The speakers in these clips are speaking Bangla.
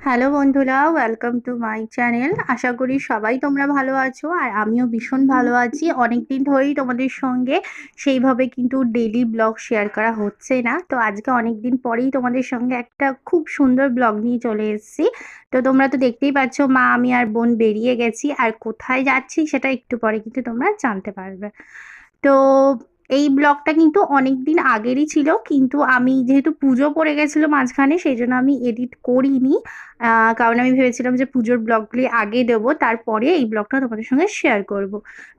হ্যালো বন্ধুরা ওয়েলকাম টু মাই চ্যানেল আশা করি সবাই তোমরা ভালো আছো আর আমিও ভীষণ ভালো আছি। অনেক দিন ধরেই তোমাদের সঙ্গে সেইভাবে কিন্তু ডেলি ব্লগ শেয়ার করা হচ্ছে না। তো আজকে অনেক দিন পরেই তোমাদের সঙ্গে একটা খুব সুন্দর ব্লগ নিয়ে চলে এসেছি। তো তোমরা তো দেখতেই পাচ্ছ মা, আমি আর বোন বেরিয়ে গেছি। আর কোথায় যাচ্ছি সেটা একটু পরে কিন্তু তোমরা জানতে পারবে। তো এই ব্লগটা কিন্তু অনেক দিন আগেরই ছিল, কিন্তু আমি যেহেতু পুজো পড়ে গেছিল মাঝখানে, সেই জন্য আমি এডিট করিনি। কারণ আমি ভেবেছিলাম যে পুজোর ব্লগগুলি আগে দেবো, তারপরে এই ব্লগটা তোমাদের সঙ্গে শেয়ার করব।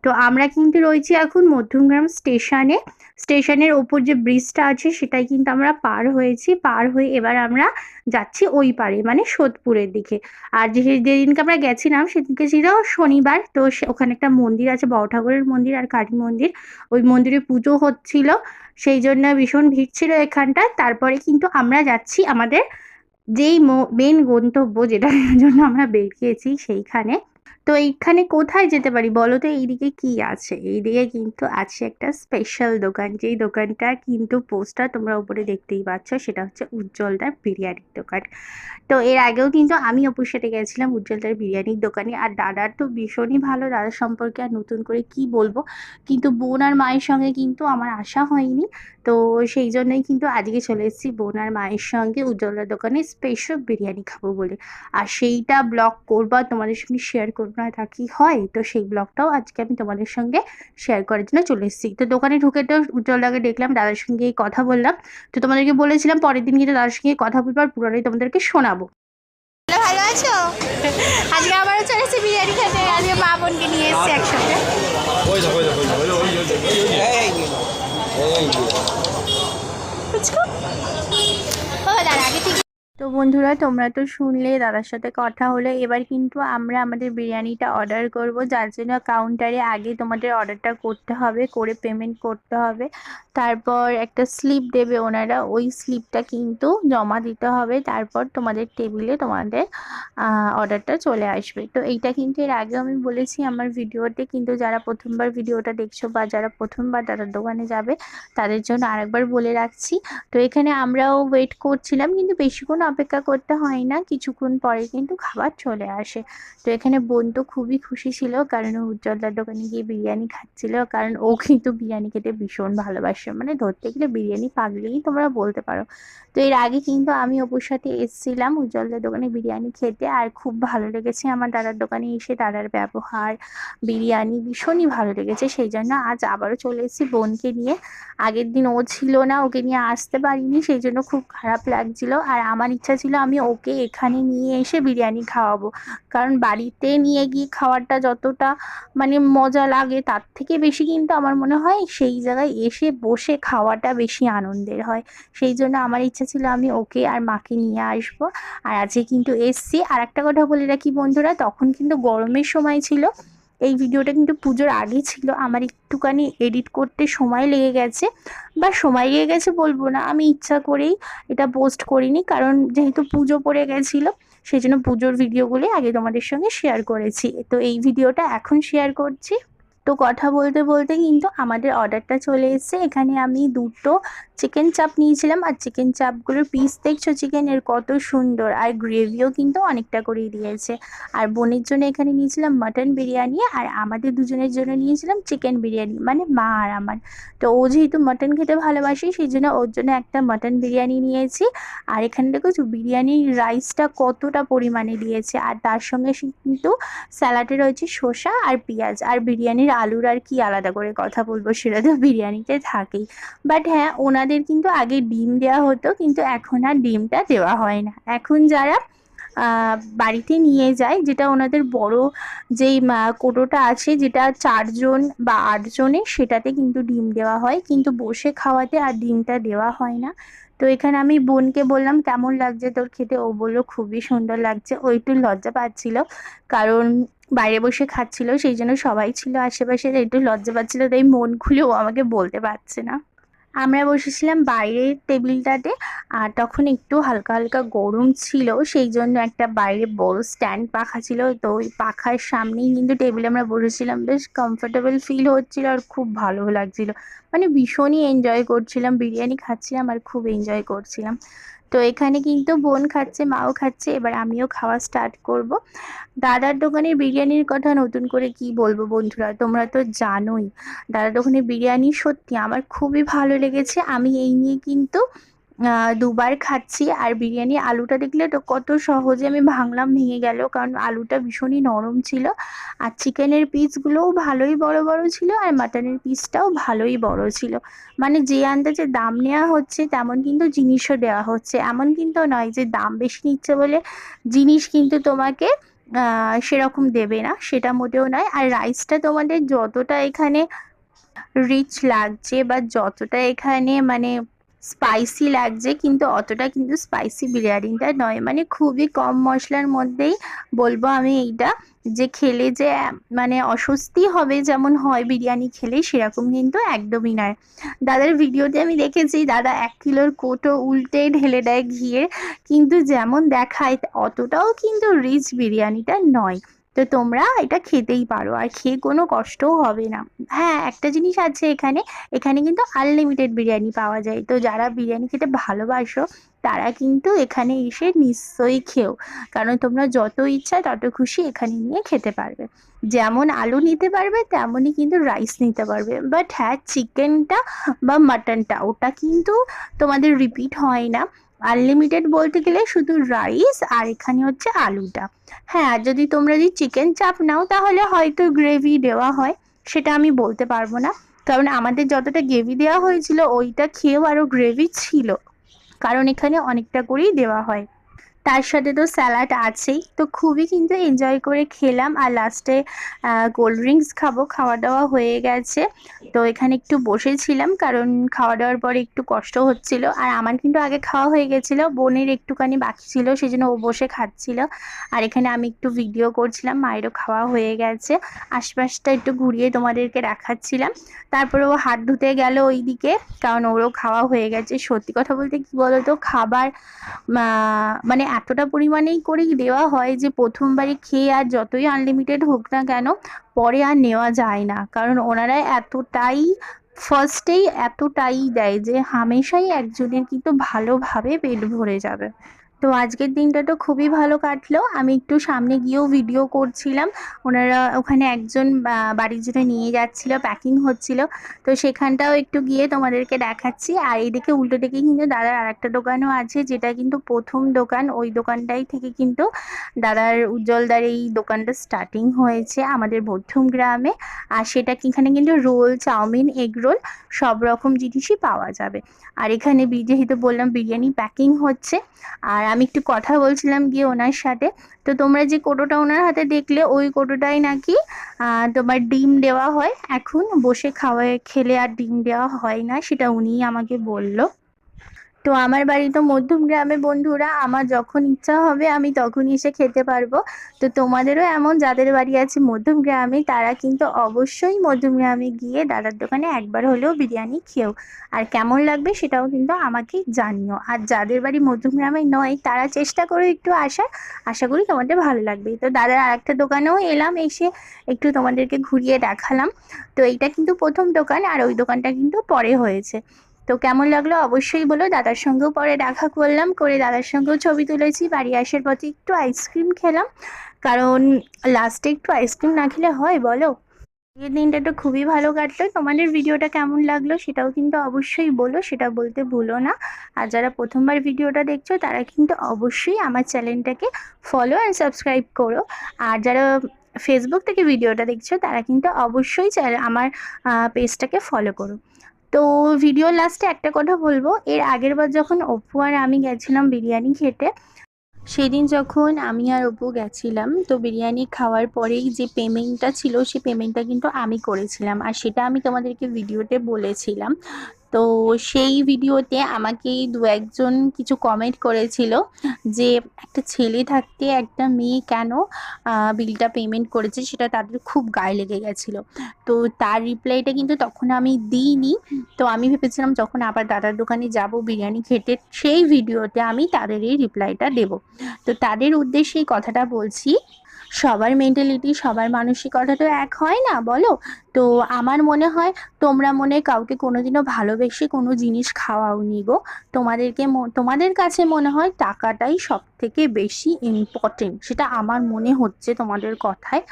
তো আমরা কিন্তু রয়েছি এখন মধ্যমগ্রাম স্টেশনে। স্টেশনের ওপর যে ব্রিজটা আছে, সেটাই কিন্তু আমরা পার হয়েছি। পার হয়ে এবার আমরা যাচ্ছি ওই পারে মানে সোদপুরের দিকে। আর যে যেদিনকে আমরা গেছিলাম, সেদিনকে ছিল শনিবার। তো ওখানে একটা মন্দির আছে, বড় ঠাকুরের মন্দির আর কালী মন্দির। ওই মন্দিরে পুজো হচ্ছিল। সেই জন্য ভীষণ ভিড় ছিল এখানটা তারপরে কিন্তু আমরা যাচ্ছি আমাদের যেই মেন গন্তব্য যেটার জন্য আমরা বেরিয়েছি সেইখানে। তো এইখানে কোথায় যেতে পারি? বলো তো এইদিকে কি আছে? এইদিকে কিন্তু আছে একটা স্পেশাল দোকান। যেই দোকানটার কিন্তু পোস্টার তোমরা উপরে দেখতেই পাচ্ছ, সেটা হচ্ছে উজ্জ্বলদার বিরিয়ানির দোকান। তো এর আগেও কিন্তু আমি অপুর সাথে গেছিলাম উজ্জ্বলদার বিরিয়ানির দোকানে। আর দাদার তো ভীষণই ভালো, দাদার সম্পর্কে আর নতুন করে কি বলব? কিন্তু বোন আর মায়ের সঙ্গে কিন্তু আমার আশা হয়নি। তো সেই জন্যই কিন্তু আজকে চলে এসেছি বোন আর মায়ের সঙ্গে উজ্জ্বলার দোকানে স্পেশাল বিরিয়ানি খাব বলে। আর সেইটা ব্লগ করব তোমাদের সঙ্গে শেয়ার করব তা কি হয়? তো সেই ব্লগটাও আজকে আমি তোমাদের সঙ্গে শেয়ার করার জন্য চলে এসেছি। তো দোকানে ঢুকে তো উজ্জ্বলদাকে দেখলাম দাদার সঙ্গে কথা বললাম। তো তোমাদেরকে বলেছিলাম পরের দিন কিন্তু দাদার সঙ্গে কথা বলব আর পুরোটাই তোমাদেরকে শোনাবো। ভালো আছো? আজকে আবারও চলেছি বিরিয়ানি খেতে। আজকে মা বোনকে নিয়ে এসেছি একসাথে। বন্ধুরা, তোমরা তো শুনলে, দাদার সাথে কথা হলো। এবার কিন্তু আমরা আমাদের বিরিয়ানিটা অর্ডার করব। যার জন্য কাউন্টারে আগে তোমাদের অর্ডারটা করতে হবে, করে পেমেন্ট করতে হবে। তারপর একটা স্লিপ দেবে ওনারা, ওই স্লিপটা কিন্তু জমা দিতে হবে। তারপর তোমাদের টেবিলে তোমাদের অর্ডারটা চলে আসবে। তো এইটা কিন্তু এর আগে আমি বলেছি, আমার ভিডিওতে কিন্তু যারা প্রথমবার ভিডিওটা দেখছ বা যারা প্রথমবার দাদার দোকানে যাবে, তাদের জন্য আরেকবার বলে রাখছি। তো এখানে আমরাও ওয়েট করছিলাম, কিন্তু বেশিক্ষণ অপেক্ষা করতে হয় না, কিছুক্ষণ পরে কিন্তু খাবার চলে আসে। তো এখানে বোন তো খুবই খুশি ছিল, কারণ ও উজ্জ্বলদার দোকানে গিয়ে বিরিয়ানি খাচ্ছিল, কারণ ও কিন্তু বিরিয়ানি খেতে ভীষণ ভালোবাসে। মানে ধরতে গেলে বিরিয়ানি পাগলেই তোমরা বলতে পারো। তো এর আগে কিন্তু আমি অপুর সাথে এসেছিলাম উজ্জ্বলদার দোকানে বিরিয়ানি খেতে, আর খুব ভালো লেগেছে। আমার দাদার দোকানে এসে দাদার ব্যবহার, বিরিয়ানি ভীষণই ভালো লেগেছে। সেই জন্য আজ আবারও চলে এসেছি বোনকে নিয়ে। আগের দিন ও ছিল না, ওকে নিয়ে আসতে পারিনি, সেই জন্য খুব খারাপ লাগছিল। আর আমার ইচ্ছা ছিল আমি ওকে এখানে নিয়ে এসে বিরিয়ানি খাওয়াবো। কারণ বাড়িতে নিয়ে গিয়ে খাওয়াটা যতটা মানে মজা লাগে, তার থেকে বেশি কিন্তু আমার মনে হয় সেই জায়গায় এসে বসে খাওয়াটা বেশি আনন্দের হয়। সেই জন্য আমার ইচ্ছা ছিল আমি ওকে আর মাকে নিয়ে আসব। আর আজকে কিন্তু এসছি। আর একটা কথা বলে রাখি বন্ধুরা, তখন কিন্তু গরমের সময় ছিল। এই ভিডিওটা কিন্তু পুজোর আগে ছিল। আমার একটুখানি এডিট করতে সময় লেগে গেছে। বা সময় লেগে গেছে বলব না, আমি ইচ্ছা করেই এটা পোস্ট করিনি। কারণ যেহেতু পুজো পড়ে গেছিল সেই জন্য পুজোর ভিডিওগুলি আগে তোমাদের সঙ্গে শেয়ার করেছি। তো এই ভিডিওটা এখন শেয়ার করছি। তো কথা বলতে বলতে কিন্তু আমাদের অর্ডারটা চলে এসেছে। এখানে আমি দুটো চিকেন চাপ নিয়েছিলাম আর চিকেন চাপগুলোর পিস দেখছ? চিকেনের কত সুন্দর আর গ্রেভিও কিন্তু অনেকটা করেই দিয়েছে। আর বোনের জন্য এখানে নিয়েছিলাম মাটন বিরিয়ানি আর আমাদের দুজনের জন্য নিয়েছিলাম চিকেন বিরিয়ানি মানে মা আর আমার। তো ও যেহেতু মাটন খেতে ভালোবাসে সেই জন্য ওর জন্য একটা মাটন বিরিয়ানি নিয়েছি। আর এখানে দেখো বিরিয়ানির রাইসটা কতটা পরিমাণে দিয়েছে। আর তার সঙ্গে কিন্তু স্যালাডে রয়েছে শসা আর পেঁয়াজ। আর বিরিয়ানির আলুর আর কি আলাদা করে কথা বলব, সেটা তো বিরিয়ানিতে থাকেই। বাট হ্যাঁ ওনাদের কিন্তু আগে ডিম দেওয়া হতো, কিন্তু এখন আর ডিমটা দেওয়া হয় না। এখন যারা বাড়িতে নিয়ে যায়, যেটা ওনাদের বড় যেই কোটোটা আছে, যেটা চারজন বা আটজনের সেটাতে কিন্তু ডিম দেওয়া হয়, কিন্তু বসে খাওয়াতে আর ডিমটা দেওয়া হয় না। তো এখানে আমি বোনকে বললাম, কেমন লাগছে তোর খেতে? ও বলল, খুবই সুন্দর লাগছে। ও একটু লজ্জা পাচ্ছিল, কারণ বাইরে বসে খাচ্ছিল, সেই জন্য সবাই ছিল আশেপাশে, একটু লজ্জা পাচ্ছিল, তাই মন খুলে ও আমাকে বলতে পারছে না। আমরা বসেছিলাম বাইরের টেবিলটাতে, আর তখন একটু হালকা হালকা গরম ছিল, সেই জন্য একটা বাইরে বড় স্ট্যান্ড পাখা ছিল। তো ওই পাখার সামনেই কিন্তু টেবিলে আমরা বসেছিলাম। বেশ কমফোর্টেবল ফিল হচ্ছিল আর খুব ভালো লাগছিল। মানে ভীষণই এনজয় করছিলাম, বিরিয়ানি খাচ্ছিলাম আর খুব এনজয় করছিলাম। তো এখানে কিন্তু বোন খাচ্ছে, মাও খাচ্ছে, এবার আমিও খাওয়া স্টার্ট করব। দাদার দোকানের বিরিয়ানির কথা নতুন করে কি বলব বন্ধুরা, তোমরা তো জানোই, দাদার দোকানের বিরিয়ানি সত্যি আমার খুবই ভালো লেগেছে। আমি এই নিয়ে কিন্তু দুবার খাচ্ছি আর বিরিয়ানি আলুটা দেখলে তো কত সহজে আমি ভাঙলাম, ভেঙে গেল। কারণ আলুটা ভীষণই নরম ছিল আর চিকেনের পিসগুলোও ভালোই বড় বড় ছিল আর মাটনের পিসটাও ভালোই বড় ছিল। মানে যে আন্দাজে দাম নেওয়া হচ্ছে তেমন কিন্তু জিনিসও দেওয়া হচ্ছে। এমন কিন্তু নয় যে দাম বেশি নিচ্ছে বলে জিনিস কিন্তু তোমাকে সেরকম দেবে না, সেটা মোটেও নয়। আর রাইসটা তোমাদের যতটা এখানে রিচ লাগছে বা যতটা এখানে মানে স্পাইসি লাগছে, কিন্তু অতটা কিন্তু স্পাইসি বিরিয়ানিটা নয়। মানে খুবই কম মশলার মধ্যেই বলব আমি এইটা। যে খেলে যে মানে অস্বস্তি হবে যেমন হয় বিরিয়ানি খেলে, সেরকম কিন্তু একদমই নয়। দাদার ভিডিওতে আমি দেখেছি, দাদা এক কিলোর কোটো উল্টে ঢেলে দেয় ঘিয়ের কিন্তু যেমন দেখায়, অতটাও কিন্তু রিচ বিরিয়ানিটা নয়। তো তোমরা এটা খেতেই পারো, আর খেয়ে কোনো কষ্টও হবে না। হ্যাঁ একটা জিনিস আছে এখানে এখানে কিন্তু আনলিমিটেড বিরিয়ানি পাওয়া যায়। তো যারা বিরিয়ানি খেতে ভালোবাসো, তারা কিন্তু এখানে এসে নিশ্চয়ই খেও। কারণ তোমরা যত ইচ্ছা তত খুশি এখানে নিয়ে খেতে পারবে। যেমন আলু নিতে পারবে, তেমনই কিন্তু রাইস নিতে পারবে। বাট হ্যাঁ চিকেনটা বা মাটনটা ওটা কিন্তু তোমাদের রিপিট হয় না। আনলিমিটেড বলতে গেলে শুধু রাইস আর এখানে হচ্ছে আলুটা। হ্যাঁ আর যদি তোমরা যদি চিকেন চাপ নাও, তাহলে হয়তো গ্রেভি দেওয়া হয়, সেটা আমি বলতে পারব না। কারণ আমাদের যতটা গ্রেভি দেওয়া হয়েছিল, ওইটা খেয়েও আরও গ্রেভি ছিল। কারণ এখানে অনেকটা করেই দেওয়া হয়। তার সাথে তো স্যালাড আছেই। তো খুবই কিন্তু এনজয় করে খেলাম আর লাস্টে কোল্ড ড্রিঙ্কস খাব। খাওয়া দাওয়া হয়ে গেছে। তো এখানে একটু বসেছিলাম কারণ খাওয়া দাওয়ার পরে একটু কষ্ট হচ্ছিল। আর আমার কিন্তু আগে খাওয়া হয়ে গেছিল, বোনের একটুখানি বাকি ছিল সেই জন্য ও বসে খাচ্ছিল। আর এখানে আমি একটু ভিডিও করছিলাম, মায়েরও খাওয়া হয়ে গেছে। আশপাশটা একটু ঘুরিয়ে তোমাদেরকে দেখাচ্ছিলাম। তারপরে ও হাত ধুতে গেল ওইদিকে, কারণ ওরও খাওয়া হয়ে গেছে। সত্যি কথা বলতে কি বলতো? খাবার মানে এতটা পরিমাণেই করেই দেওয়া হয় যে প্রথমবারে খেয়ে আর যতই আনলিমিটেড হোক না কেন, পরে আর নেওয়া যায় না। কারণ ওনারা এতটাই ফার্স্টেই এতটাই দেয় যে, হামেশাই একজনের কিন্তু ভালোভাবে পেট ভরে যাবে। তো আজকের দিনটা তো খুবই ভালো কাটলো। আমি একটু সামনে গিয়েও ভিডিও করছিলাম। ওনারা ওখানে একজন বাড়ির জন্য নিয়ে যাচ্ছিল প্যাকিং হচ্ছিল। তো সেখানটাও একটু গিয়ে তোমাদেরকে দেখাচ্ছি। আর এইদিকে উল্টো দিকে কিন্তু দাদার আর একটা দোকানও আছে, যেটা কিন্তু প্রথম দোকান। ওই দোকানটাই থেকে কিন্তু দাদার উজ্জ্বলদার এই দোকানটা স্টার্টিং হয়েছে আমাদের মধ্যম গ্রামে। আর সেটা এখানে কিন্তু রোল, চাউমিন এগ রোল সব রকম জিনিসই পাওয়া যাবে। আর এখানে যেহেতু বললাম বিরিয়ানি প্যাকিং হচ্ছে। আর আমি একটু কথা বলছিলাম গিয়ে ওনার সাথে। তো তোমরা যে কোটোটা ওনার হাতে দেখলে, ওই কোটোটাই নাকি তোমার ডিম দেওয়া হয়। এখন বসে খাওয়ায়, খেলে আর ডিম দেওয়া হয় না, সেটা উনিই আমাকে বলল। তো আমার বাড়ি তো মধ্যম গ্রামে বন্ধুরা, আমার যখন ইচ্ছা হবে আমি তখনই এসে খেতে পারব। তো তোমাদেরও এমন, যাদের বাড়ি আছে মধ্যম গ্রামে, তারা কিন্তু অবশ্যই মধ্যম গ্রামে গিয়ে দাদার দোকানে একবার হলেও বিরিয়ানি খেও। আর কেমন লাগবে সেটাও কিন্তু আমাকে জানিও। আর যাদের বাড়ি মধ্যম গ্রামে নয়, তারা চেষ্টা করো একটু আসার। আশা করি তোমাদের ভালো লাগবে। তো দাদার আরেকটা দোকানেও এলাম, এসে একটু তোমাদেরকে ঘুরিয়ে দেখালাম। তো এইটা কিন্তু প্রথম দোকান, আর ওই দোকানটা কিন্তু পরে হয়েছে। তো কেমন লাগল? অবশ্যই বলো। দাদার সঙ্গেও পরে দেখা করলাম, করে দাদার সঙ্গেও ছবি তুলেছি। বাড়ি আসার পথে একটু আইসক্রিম খেলাম। কারণ লাস্টে একটু আইসক্রিম না খেলে হয়, বলো? এই দিনটা তো খুবই ভালো কাটলো। তোমাদের ভিডিওটা কেমন লাগল সেটাও কিন্তু অবশ্যই বলো, সেটা বলতে ভুলো না। আর যারা প্রথমবার ভিডিওটা দেখছ, তারা কিন্তু অবশ্যই আমার চ্যানেলটাকে ফলো অ্যান্ড সাবস্ক্রাইব করো। আর যারা ফেসবুক থেকে ভিডিওটা দেখছ, তারা কিন্তু অবশ্যই আমার পেজটাকে ফলো করো। তো ভিডিও লাস্টে একটা কথা বলব। এর আগের বার যখন অপু আর আমি গেছিলাম বিরিয়ানি খেতে, সেদিন যখন আমি আর অপু গেছিলাম, তো বিরিয়ানি খাওয়ার পরেই যে পেমেন্টটা ছিল সেই পেমেন্টটা কিন্তু আমি করেছিলাম। আর সেটা আমি তোমাদেরকে ভিডিওতে বলেছিলাম। তো সেই ভিডিওতে আমাকে দু একজন কিছু কমেন্ট করেছিল যে, একটা ছেলে থাকতে একটা মেয়ে কেন বিলটা পেমেন্ট করেছে? সেটা তাদের খুব গায়ে লেগে গেছিল। তো তার রিপ্লাইটা কিন্তু তখন আমি দিইনি। তো আমি ভেবেছিলাম যখন আবার দাদার দোকানে যাব বিরিয়ানি খেতে, সেই ভিডিওতে আমি তাদের এই রিপ্লাইটা দেব। তো তাদের উদ্দেশ্যে এই কথাটা বলছি সবার মেন্টালিটি সবার মানসিকতা তো এক হয় না, বলো? তো আমার মনে হয় তোমরা মনে কাউকে কোনোদিনও ভালোবেসে কোনো জিনিস খাওয়াওনি গো। তোমাদেরকে তোমাদের কাছে মনে হয় টাকাটাই সব থেকে বেশি ইম্পর্টেন্ট সেটা আমার মনে হচ্ছে তোমাদের কথায়।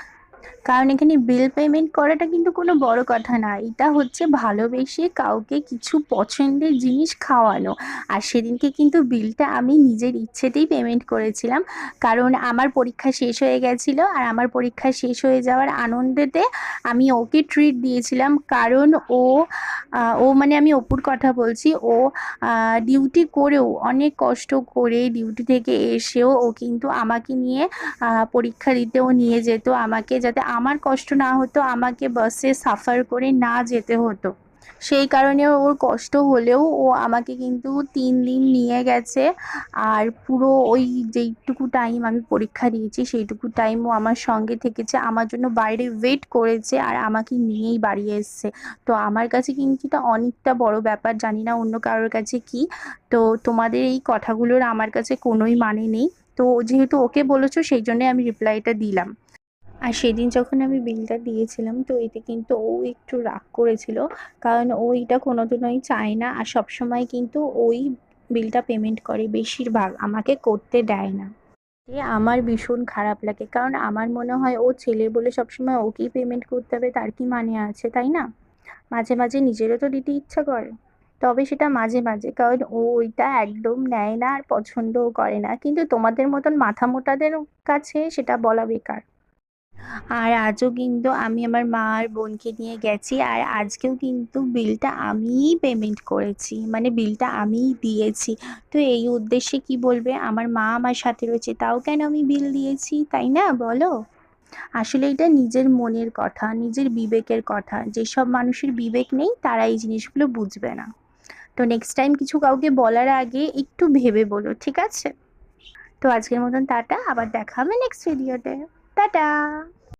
কারণ এখানে বিল পেমেন্ট করাটা কিন্তু কোনো বড় কথা না। এটা হচ্ছে ভালোবেসে কাউকে কিছু পছন্দের জিনিস খাওয়ানো। আর সেদিনকে কিন্তু বিলটা আমি নিজের ইচ্ছেতেই পেমেন্ট করেছিলাম। কারণ আমার পরীক্ষা শেষ হয়ে গেছিল আর আমার পরীক্ষা শেষ হয়ে যাওয়ার আনন্দেতে আমি ওকে ট্রিট দিয়েছিলাম। কারণ ও ও মানে আমি অপুর কথা বলছি, ও ডিউটি করেও অনেক কষ্ট করে ডিউটি থেকে এসেও ও কিন্তু আমাকে নিয়ে পরীক্ষা দিতেও নিয়ে যেত, আমাকে যাতে আমার কষ্ট না হতো, আমাকে বাসে সাফার করে না যেতে হতো। সেই কারণে ওর কষ্ট হলেও ও আমাকে কিন্তু তিন দিন নিয়ে গেছে। আর পুরো ওই যেইটুকু টাইম আমি পরীক্ষা দিয়েছি, সেইটুকু টাইম ও আমার সঙ্গে থেকেছে। আমার জন্য বাইরে ওয়েট করেছে আর আমাকে নিয়েই বাড়ি এসছে। তো আমার কাছে কিন্তু এটা অনেকটা বড় ব্যাপার, জানি না অন্য কারোর কাছে কি। তো তোমাদের এই কথাগুলোর আমার কাছে কোনোই মানে নেই। তো যেহেতু ওকে বলেছ, সেই জন্য আমি রিপ্লাইটা দিলাম। আর সেদিন যখন আমি বিলটা দিয়েছিলাম, তো এতে কিন্তু ও একটু রাগ করেছিল। কারণ ও এটা কোনোদিনই চায় না আর সবসময় কিন্তু ওই বিলটা পেমেন্ট করে। বেশিরভাগ আমাকে করতে দেয় না। এ আমার ভীষণ খারাপ লাগে। কারণ আমার মনে হয় ও ছেলে বলে সবসময় ওকেই পেমেন্ট করতে হবে, তার কি মানে আছে, তাই না? মাঝে মাঝে নিজেরও তো দিতে ইচ্ছা করে। তবে সেটা মাঝে মাঝে, কারণ ও ওইটা একদম নেয় না আর পছন্দও করে না। কিন্তু তোমাদের মতন মাথা মোটাদের কাছে সেটা বলা বেকার। আর আজও কিন্তু আমি আমার মা আর বোনকে নিয়ে গেছি আর আজকেও কিন্তু বিলটা আমিই পেমেন্ট করেছি মানে বিলটা আমিই দিয়েছি। তো এই উদ্দেশ্যে কি বলবে? আমার মা আমার সাথে রয়েছে, তাও কেন আমি বিল দিয়েছি, তাই না বলো? আসলে এটা নিজের মনের কথা, নিজের বিবেকের কথা। যেসব মানুষের বিবেক নেই, তারা এই জিনিসগুলো বুঝবে না। তো নেক্সট টাইম কিছু কাউকে বলার আগে একটু ভেবে বলো, ঠিক আছে? তো আজকের মতন টাটা, আবার দেখা হবে নেক্সট ভিডিওতে Ta-da!